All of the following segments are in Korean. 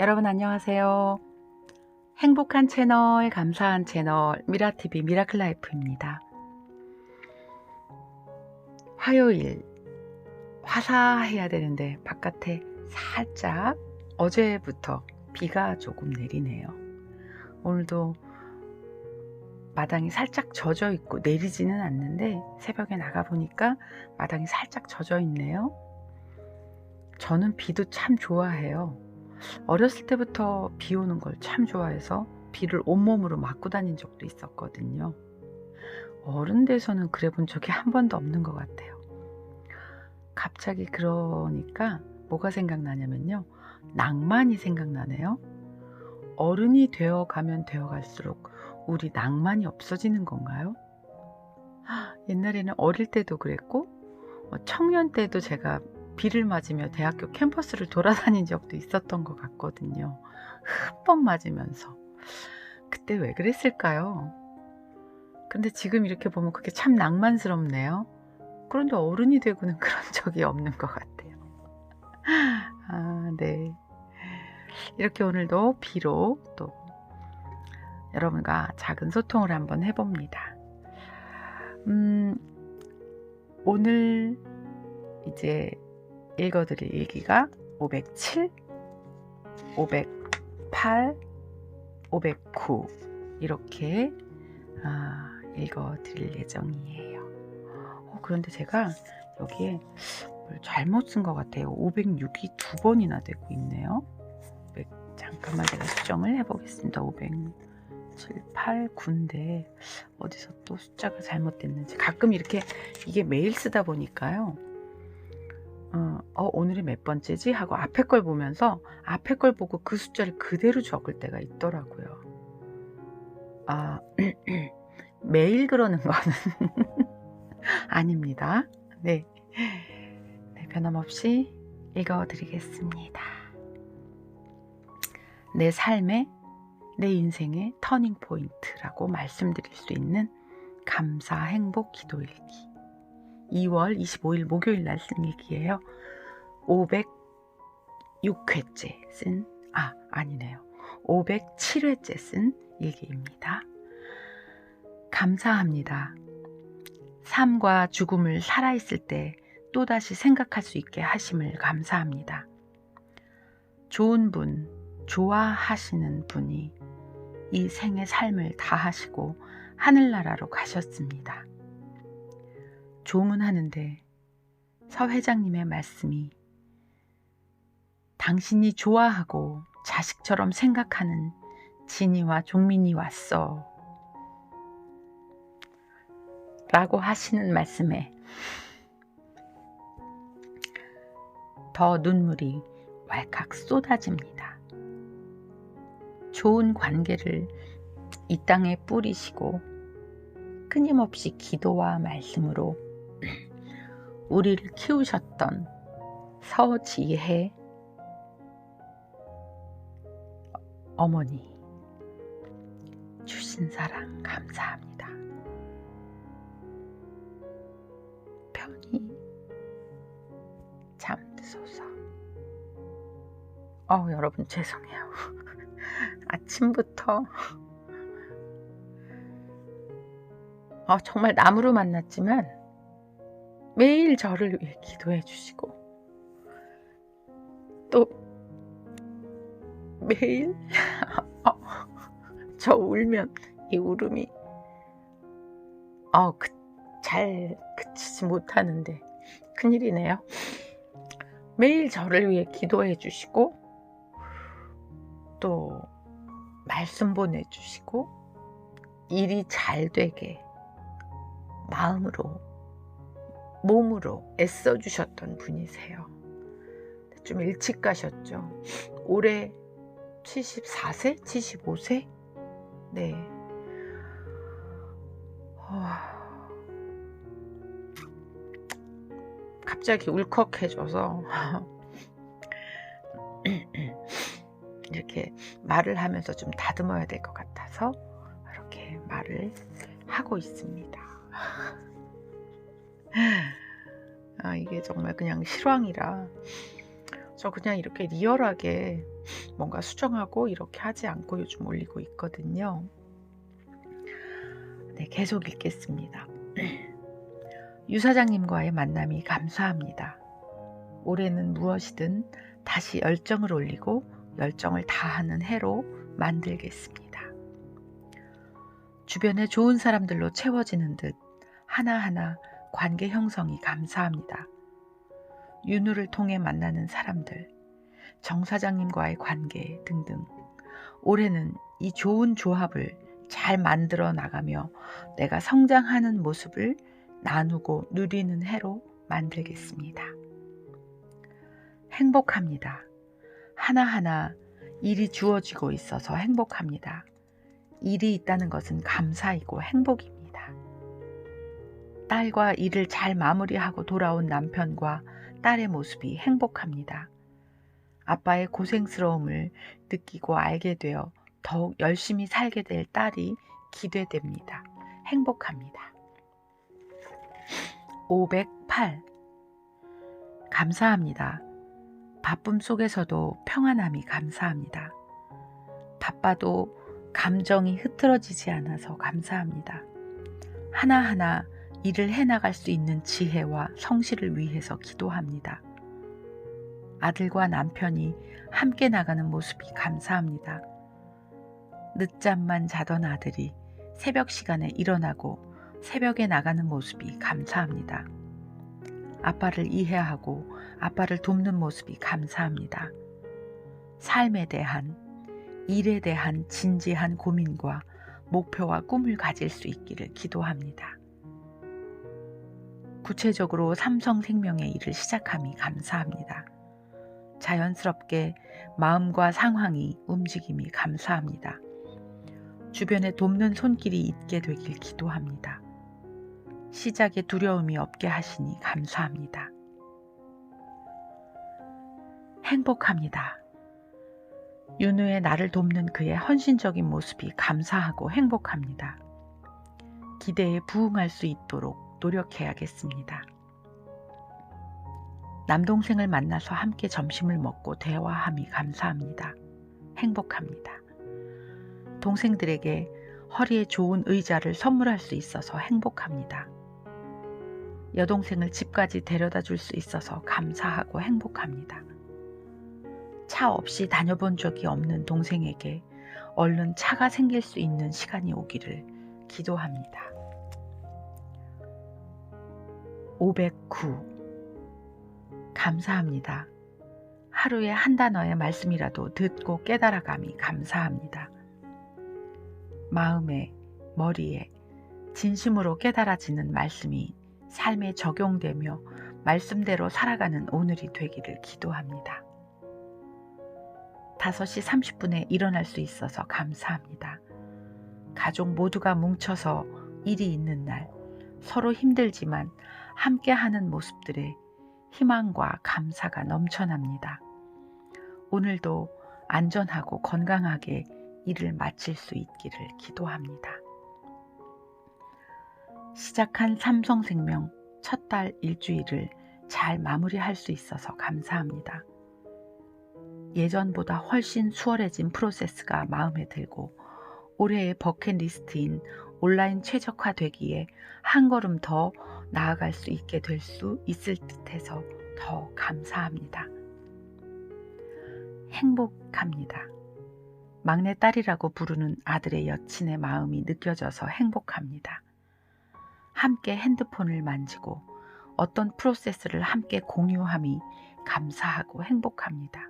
여러분 안녕하세요. 행복한 채널, 감사한 채널, 미라TV 미라클라이프입니다. 화요일, 화사해야 되는데 바깥에 살짝 어제부터 비가 조금 내리네요. 오늘도 마당이 살짝 젖어 있고 내리지는 않는데 새벽에 나가 보니까 마당이 살짝 젖어 있네요. 저는 비도 참 좋아해요. 어렸을 때부터 비 오는 걸 참 좋아해서 비를 온몸으로 맞고 다닌 적도 있었거든요. 어른 돼서는 그래 본 적이 한 번도 없는 것 같아요. 갑자기 그러니까 뭐가 생각나냐면요. 낭만이 생각나네요. 어른이 되어 가면 되어 갈수록 우리 낭만이 없어지는 건가요? 옛날에는 어릴 때도 그랬고, 어, 청년 때도 제가 비를 맞으며 대학교 캠퍼스를 돌아다닌 적도 있었던 것 같거든요. 흠뻑 맞으면서. 그때 왜 그랬을까요? 근데 지금 이렇게 보면 그게 참 낭만스럽네요. 그런데 어른이 되고는 그런 적이 없는 것 같아요. 아, 네. 이렇게 오늘도 비로 또 여러분과 작은 소통을 한번 해봅니다. 음, 오늘 이제 읽어드릴 일기가 507, 508, 509 이렇게 아, 읽어드릴 예정이에요. 어, 그런데 제가 여기에 잘못 쓴 것 같아요. 506이 두 번이나 되고 있네요. 500, 잠깐만 제가 수정을 해보겠습니다. 500, 7, 8, 9인데 어디서 또 숫자가 잘못됐는지 가끔 이렇게 이게 매일 쓰다 보니까요. 어, 어, 오늘이 몇 번째지? 하고 앞에 걸 보면서 앞에 걸 보고 그 숫자를 그대로 적을 때가 있더라고요. 아, 매일 그러는 거는 아닙니다. 네. 네, 변함없이 읽어드리겠습니다. 내 삶의, 내 인생의 터닝 포인트라고 말씀드릴 수 있는 감사, 행복, 기도 일기. 2월 25일 목요일 날 쓴 일기예요. 506회째 쓴, 아, 아니네요. 507회째 쓴 일기입니다. 감사합니다. 삶과 죽음을 살아있을 때 또다시 생각할 수 있게 하심을 감사합니다. 좋은 분, 좋아하시는 분이 이 생의 삶을 다하시고 하늘나라로 가셨습니다. 조문하는데 서 회장님의 말씀이 당신이 좋아하고 자식처럼 생각하는 진이와 종민이 왔어. 라고 하시는 말씀에 더 눈물이 왈칵 쏟아집니다. 좋은 관계를 이 땅에 뿌리시고 끊임없이 기도와 말씀으로 우리를 키우셨던 서지혜 어머니 주신 사랑 감사합니다. 편히 잠드소서. 어, 여러분 죄송해요. 아침부터 어, 정말 나무로 만났지만 매일 저를 위해 기도해 주시고 또 매일 어, 저 울면 이 울음이 어, 그, 잘 그치지 못하는데 큰일이네요. 매일 저를 위해 기도해 주시고 또 말씀 보내 주시고 일이 잘 되게 마음으로 몸으로 애써 주셨던 분이세요. 좀 일찍 가셨죠. 올해 74세? 75세? 네. 갑자기 울컥해져서 이렇게 말을 하면서 좀 다듬어야 될 것 같아서 이렇게 말을 하고 있습니다. 아, 이게 정말 그냥 실황이라 저 그냥 이렇게 리얼하게 뭔가 수정하고 이렇게 하지 않고 요즘 올리고 있거든요. 네, 계속 읽겠습니다. 유 사장님과의 만남이 감사합니다. 올해는 무엇이든 다시 열정을 올리고 열정을 다하는 해로 만들겠습니다. 주변에 좋은 사람들로 채워지는 듯 하나하나 관계 형성이 감사합니다. 윤우를 통해 만나는 사람들, 정 사장님과의 관계 등등. 올해는 이 좋은 조합을 잘 만들어 나가며 내가 성장하는 모습을 나누고 누리는 해로 만들겠습니다. 행복합니다. 하나하나 일이 주어지고 있어서 행복합니다. 일이 있다는 것은 감사이고 행복입니다. 딸과 일을 잘 마무리하고 돌아온 남편과 딸의 모습이 행복합니다. 아빠의 고생스러움을 느끼고 알게 되어 더욱 열심히 살게 될 딸이 기대됩니다. 행복합니다. 508. 감사합니다. 바쁨 속에서도 평안함이 감사합니다. 바빠도 감정이 흐트러지지 않아서 감사합니다. 하나하나 일을 해나갈 수 있는 지혜와 성실을 위해서 기도합니다. 아들과 남편이 함께 나가는 모습이 감사합니다. 늦잠만 자던 아들이 새벽 시간에 일어나고 새벽에 나가는 모습이 감사합니다. 아빠를 이해하고 아빠를 돕는 모습이 감사합니다. 삶에 대한, 일에 대한 진지한 고민과 목표와 꿈을 가질 수 있기를 기도합니다. 구체적으로 삼성생명의 일을 시작함이 감사합니다. 자연스럽게 마음과 상황이 움직임이 감사합니다. 주변에 돕는 손길이 있게 되길 기도합니다. 시작에 두려움이 없게 하시니 감사합니다. 행복합니다. 윤우의 나를 돕는 그의 헌신적인 모습이 감사하고 행복합니다. 기대에 부응할 수 있도록 노력해야겠습니다. 남동생을 만나서 함께 점심을 먹고 대화함이 감사합니다. 행복합니다. 동생들에게 허리에 좋은 의자를 선물할 수 있어서 행복합니다. 여동생을 집까지 데려다 줄 수 있어서 감사하고 행복합니다. 차 없이 다녀본 적이 없는 동생에게 얼른 차가 생길 수 있는 시간이 오기를 기도합니다. 509 감사합니다. 하루에 한 단어의 말씀이라도 듣고 깨달아감이 감사합니다. 마음에, 머리에 진심으로 깨달아지는 말씀이 삶에 적용되며 말씀대로 살아가는 오늘이 되기를 기도합니다. 5시 30분에 일어날 수 있어서 감사합니다. 가족 모두가 뭉쳐서 일이 있는 날 서로 힘들지만 함께 하는 모습들에 희망과 감사가 넘쳐납니다. 오늘도 안전하고 건강하게 일을 마칠 수 있기를 기도합니다. 시작한 삼성생명 첫 달 일주일을 잘 마무리할 수 있어서 감사합니다. 예전보다 훨씬 수월해진 프로세스가 마음에 들고 올해의 버킷리스트인 온라인 최적화되기에 한 걸음 더 나아갈 수 있게 될 수 있을 듯해서 더 감사합니다. 행복합니다. 막내딸이라고 부르는 아들의 여친의 마음이 느껴져서 행복합니다. 함께 핸드폰을 만지고 어떤 프로세스를 함께 공유함이 감사하고 행복합니다.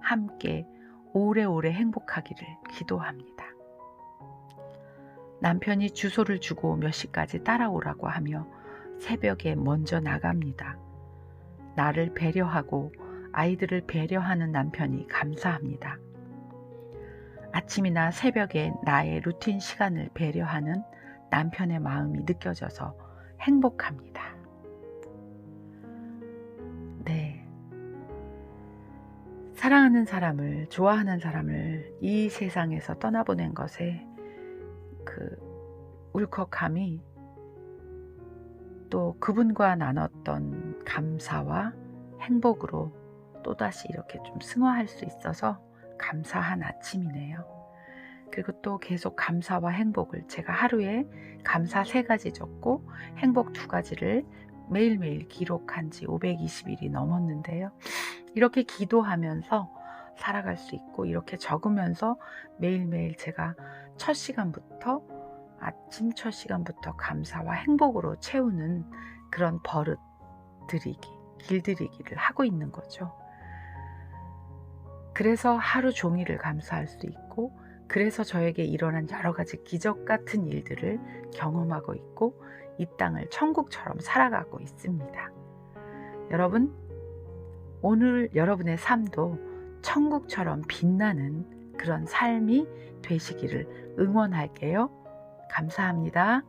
함께 오래오래 행복하기를 기도합니다. 남편이 주소를 주고 몇 시까지 따라오라고 하며 새벽에 먼저 나갑니다. 나를 배려하고 아이들을 배려하는 남편이 감사합니다. 아침이나 새벽에 나의 루틴 시간을 배려하는 남편의 마음이 느껴져서 행복합니다. 네. 사랑하는 사람을, 좋아하는 사람을 이 세상에서 떠나보낸 것에 그 울컥함이 또 그분과 나눴던 감사와 행복으로 또다시 이렇게 좀 승화할 수 있어서 감사한 아침이네요. 그리고 또 계속 감사와 행복을 제가 하루에 감사 세 가지 적고 행복 두 가지를 매일매일 기록한 지 520일이 넘었는데요. 이렇게 기도하면서 살아갈 수 있고 이렇게 적으면서 매일매일 제가 첫 시간부터 아침 첫 시간부터 감사와 행복으로 채우는 그런 버릇 들이기, 길들이기를 하고 있는 거죠. 그래서 하루 종일을 감사할 수 있고 그래서 저에게 일어난 여러 가지 기적 같은 일들을 경험하고 있고 이 땅을 천국처럼 살아가고 있습니다. 여러분, 오늘 여러분의 삶도 천국처럼 빛나는 그런 삶이 되시기를 응원할게요. 감사합니다.